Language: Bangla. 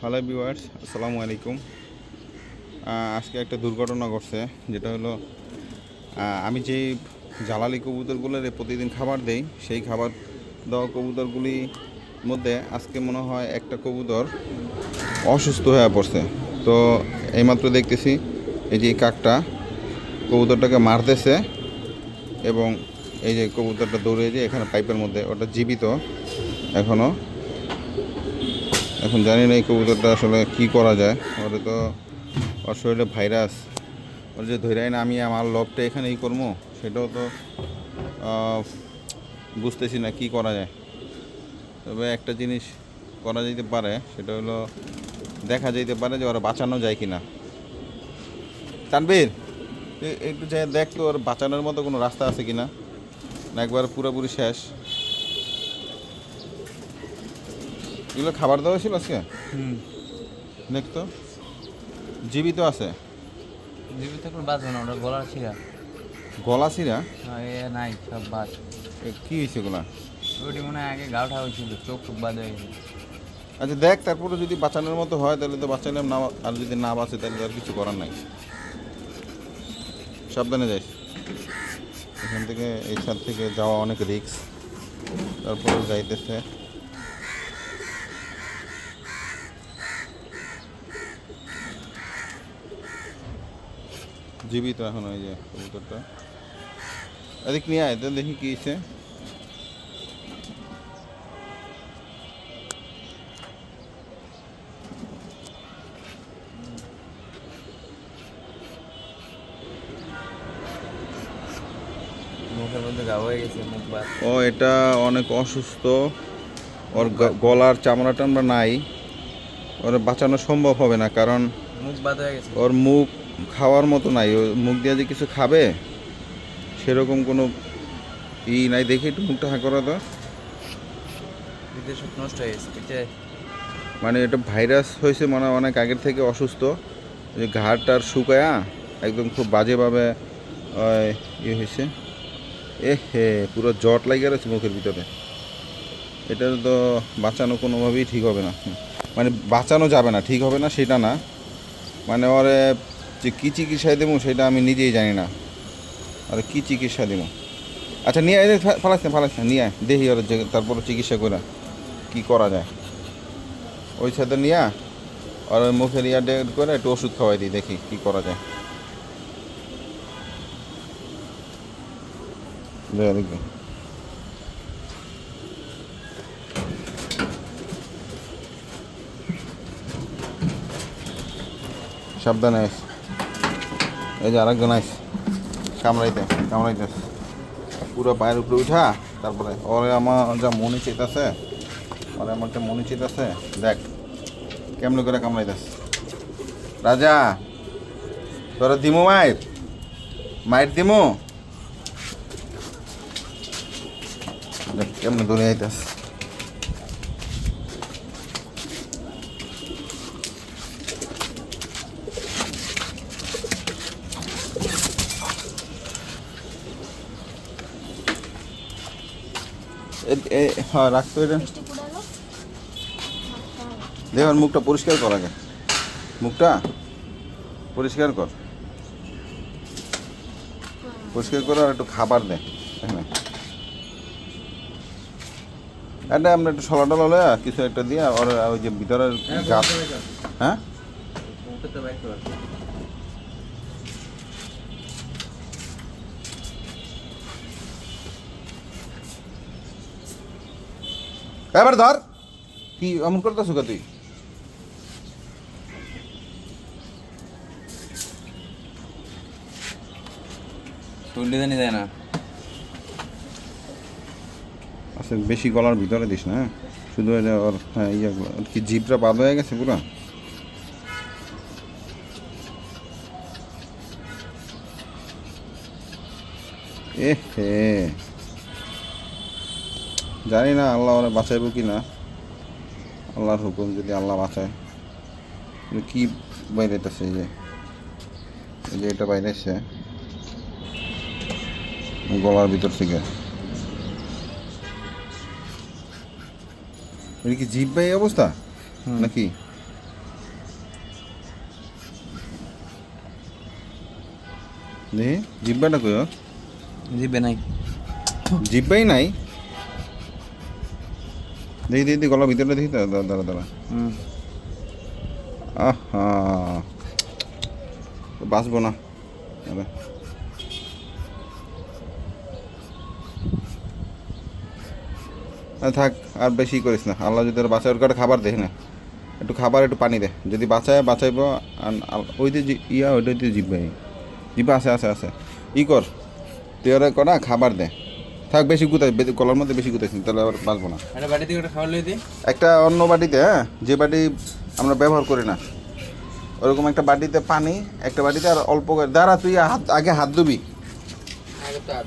হ্যালো ভিউয়ার্স, আসসালামু আলাইকুম। আজকে একটা দুর্ঘটনা ঘটছে, যেটা হলো আমি যে জ্বালালি কবুতরগুলোর প্রতিদিন খাবার দেই, সেই খাবার দেওয়া কবুতরগুলির মধ্যে আজকে মনে হয় একটা কবুতর অসুস্থ হয়ে পড়ছে। তো এইমাত্র দেখতেছি, এই যে কাকটা কবুতরটাকে মারতেছে এবং এই যে কবুতরটা দৌড়ে যে এখানে পাইপের মধ্যে, ওটা জীবিত এখনও এখন জানি না এই কবুতরটা আসলে কি করা যায়। ওরে তো ওর শরীরে ভাইরাস। ওর যে ধৈরাই না, আমি আমার লবটা এখানে ই করব, সেটাও তো বুঝতেছি না কি করা যায়। তবে একটা জিনিস করা যেতে পারে, সেটা হলো দেখা যেতে পারে যে ওরা বাঁচানো যায় কি না তানবীর একটু যাই দেখ তো, ওর বাঁচানোর মতো কোনো রাস্তা আছে কি না, একবার পুরোপুরি শেষ। এগুলো খাবার দেওয়া ছিল আজকে? হুম। দেখ তো? জীবিত আছে? জীবিত এখন বাঁচবে না ওটা গলার ছিঁড়া গলা ছিঁড়া এ নাই সব বাদ এ, কি হয়েছে ওগুলা ওটি মনে হয় আগে গাউঠা হয়েছিল চোখ টুক বাদ হয়ে আচ্ছা দেখ তারপরে যদি বাঁচানোর মতো হয় তাহলে তো বাঁচালাম না আর যদি না বাঁচে তাহলে আর কিছু করার নাই। সাবধানে যাইস এখান থেকে এই ছাদ থেকে যাওয়া অনেক রিস্ক তারপরে যাইতেছে। জীবিত এখন ওই যে কবুতরটা। এদিক নিয়ে আয় তো দেখি কি মুখ ও এটা অনেক অসুস্থ। ওর গলার চামড়া টামড়া নাই। ওর বাঁচানো সম্ভব হবে না কারণ মুখ বাদ হয়ে গেছে। ওর মুখ খাওয়ার মতো নাই। ও মুখ দিয়ে যে কিছু খাবে সেরকম কোনো ই নাই। দেখি একটু মুখটা হাঁ করা তো বিদেশ নষ্ট হয়ে গেছে। মানে এটা ভাইরাস হয়েছে মানে অনেক আগের থেকে অসুস্থ। ওই যে ঘাড়টার শুকায়া একদম খুব বাজেভাবে ইয়ে হয়েছে। এ হে পুরো জট লাগিয়ে রয়েছে মুখের ভিতরে। এটা তো বাঁচানো কোনোভাবেই ঠিক হবে না। মানে বাঁচানো যাবে না ঠিক হবে না সেটা না। মানে ওরে যে কী চিকিৎসা দেবো সেটা আমি নিজেই জানি না। আর কী চিকিৎসা দেবো? আচ্ছা নিয়ে আয় ফালাস না ফালাস না, নিয়ে আয় দেখি ওর তারপরে চিকিৎসা করে, কী করা যায়? ওই সাথে নিয়ে আর ওই মুখের ইয়া করে একটু ওষুধ খাওয়াই দিই, দেখি কি করা যায়। সাবধানে আইস। এই যে আরেকজন আইস। কামড়াইতে কামড়াইতে। পুরো পায়ের উপরে উঠা, তারপরে ওরে আমার যা মনে চেতাছে, ওরে আমার যা মনে চেতাছে, দেখ কেমন করে কামড়াইতেছ। রাজা, তোরা দিমু মায়ের মায়ের দিমু। দেখ কেমন ধরে আইতাস হ্যাঁ রাখতো এটা। মিষ্টি দেখ মুখটা পরিষ্কার কর আগে। মুখটা পরিষ্কার কর। পরিষ্কার করে আর একটু খাবার দে এটা আমরা একটু সলা টলা লয়া কিছু একটা দিয়ে ওর ওই যে ভিতরের গাছ। হ্যাঁ? এবার ধর। কি এমন করতেছো কা তুই? তুললে জানি যায় না। আচ্ছা বেশি গলার ভিতরে দিস না হ্যাঁ? শুধু এটা ওর হ্যাঁ ইয়েগুলো কি জিপটা বাদ হয়ে গেছে পুরো? এ হে। জানি না আল্লাহ ওরা বাঁচাইব কি না আল্লাহর হুকুম যদি আল্লাহ বাঁচায়। কি বাইরেতেছে আছে যে? এটা বাইরে আছে গলার ভিতর থেকে। এটা কি জিপ অবস্থা? নাকি? জিব্বাটা কই জিব্বে নাই। জিব্বাই নাই? দেখি দেখি দেখি, গলার ভিতরে দেখি দাঁড়া দাঁড়া হুম। আহা। বাঁচবো না। আরে থাক আর বেশি করিস না। আল্লাহ যদি বাঁচায় ওর কটা খাবার দেখ না। একটু খাবার একটু পানি দে। যদি বাঁচায় বাঁচাইবো আর ওই যে ইয়া ওইটা দিয়ে জিব্বাই। জিব্বা আছে আছে আছে। ই কর তুই ওরা করা খাবার দে। থাক বেশি গুতাই গলার মধ্যে বেশি গুতাইস তাহলে আবার বাঁচবো না। একটা বাড়ি একটা খাবার লই দিই। একটা অন্য বাটিতে হ্যাঁ যে বাটি আমরা ব্যবহার করি না। ওরকম একটা বাটিতে পানি একটা বাটিতে আর অল্প করে দাঁড়া তুই হাত আগে হাত ধুবি। আগে তো হাত